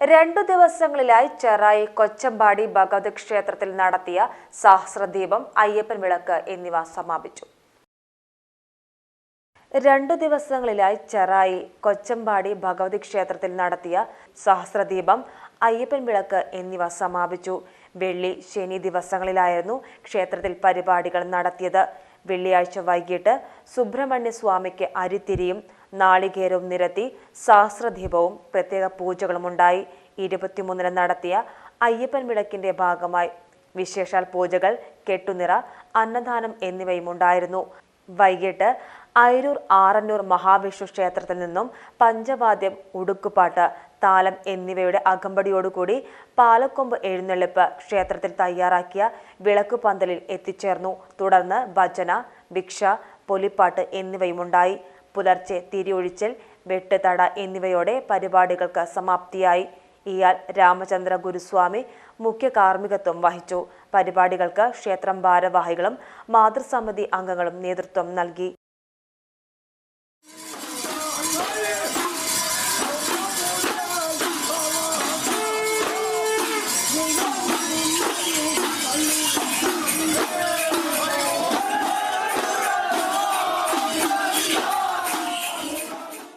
രണ്ടു ദിവസങ്ങളിലായി ചെറായി കൊച്ചമ്പാടി ഭഗവതി ക്ഷേത്രത്തിൽ നടത്തിയ സഹസ്രദീപം അയ്യപ്പൻ വിളക്ക് എന്നിവ സമാപിച്ചു. രണ്ടു ദിവസങ്ങളിലായി ചെറായി കൊച്ചമ്പാടി ഭഗവതി ക്ഷേത്രത്തിൽ നടത്തിയ സഹസ്രദീപം അയ്യപ്പൻ വിളക്ക് എന്നിവ സമാപിച്ചു. വെള്ളി ശനി ദിവസങ്ങളിലായിരുന്നു ക്ഷേത്രത്തിൽ പരിപാടികൾ നടത്തിയത്. വെള്ളിയാഴ്ച വൈകിട്ട് സുബ്രഹ്മണ്യ സ്വാമിക്ക് അരിത്തിരിയും നാളികേരവും നിരത്തി സഹസ്രദീപവും പ്രത്യേക പൂജകളും പൂജകളുമുണ്ടായി ഇരുപത്തിമൂന്നിന് നടത്തിയ അയ്യപ്പൻ വിളക്കിന്റെ ഭാഗമായി വിശേഷാൽ പൂജകൾ കെട്ടുനിറ അന്നദാനം എന്നിവയും ഉണ്ടായിരുന്നു. വൈകിട്ട് അയിരൂർ ആറന്നൂർ മഹാവിഷ്ണു ക്ഷേത്രത്തിൽ നിന്നും പഞ്ചവാദ്യം ഉടുക്കുപാട്ട് താലം എന്നിവയുടെ അകമ്പടിയോടുകൂടി പാലക്കൊമ്പ് എഴുന്നള്ളിപ്പ് ക്ഷേത്രത്തിൽ തയ്യാറാക്കിയ വിളക്കുപന്തലിൽ എത്തിച്ചേർന്നു. തുടർന്ന് ഭജന ഭിക്ഷ പൊലിപ്പാട്ട് എന്നിവയുമുണ്ടായി പുലർച്ചെ തിരിയൊഴിച്ചൽ വെട്ടുതട എന്നിവയോടെ പരിപാടികൾക്ക് സമാപ്തിയായി. ഇയാൾ രാമചന്ദ്ര ഗുരുസ്വാമി മുഖ്യ കാർമ്മികത്വം വഹിച്ചു. പരിപാടികൾക്ക് ക്ഷേത്രം ഭാരവാഹികളും മാതൃസമിതി അംഗങ്ങളും നേതൃത്വം നൽകി.